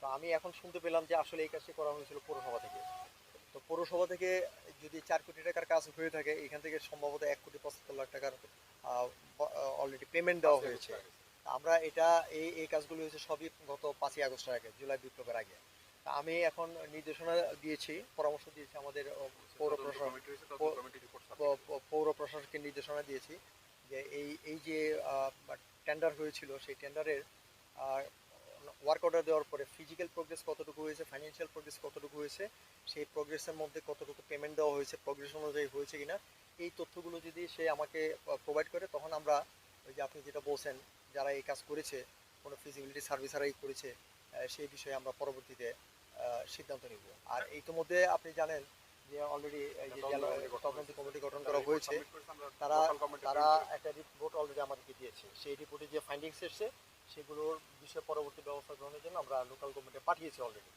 তো আমি এখন শুনতে পেলাম যে আসলে এই কাজটি করা হয়েছিল পৌরসভা থেকে। তো পৌরসভা থেকে যদি চার কোটি টাকার কাজ হয়ে থাকে এখান থেকে সম্ভবত এক কোটি পঁচাত্তর লাখ টাকার অলরেডি পেমেন্ট দেওয়া হয়েছে। আমরা এটা এই এই কাজগুলো হয়েছে সবই গত পাঁচই আগস্টের আগে জুলাই বিপ্লবের আগে। তা আমি এখন নির্দেশনা দিয়েছি পরামর্শ দিয়েছি আমাদের পৌর প্রশাসন পৌর প্রশাসনকে নির্দেশনা দিয়েছি যে এই এই যে টেন্ডার হয়েছিল সেই টেন্ডারের ওয়ার্ক অর্ডার দেওয়ার পরে ফিজিক্যাল প্রোগ্রেস কতটুকু হয়েছে ফাইন্যান্সিয়াল প্রোগ্রেস কতটুকু হয়েছে সেই প্রোগ্রেসের মধ্যে কতটুকু পেমেন্ট দেওয়া হয়েছে প্রোগ্রেস অনুযায়ী হয়েছে কিনা এই তথ্যগুলো যদি সে আমাকে প্রোভাইড করে তখন আমরা ওই যে আপনি যেটা বলছেন যারা এই কাজ করেছে কোনো ফিজিবিলিটি সার্ভিস ছাড়াই করেছে সেই বিষয়ে আমরা পরবর্তীতে সিদ্ধান্ত নিব। আর ইতিমধ্যে আপনি জানেন যে অলরেডি তদন্ত কমিটি গঠন করা হয়েছে তারা তারা একটা রিপোর্ট অলরেডি আমাদেরকে দিয়েছে। সেই রিপোর্টে যে ফাইন্ডিংস এসছে সেগুলোর বিষয়ে পরবর্তী ব্যবস্থা গ্রহণের জন্য আমরা লোকাল গভর্নমেন্টে পাঠিয়েছি অলরেডি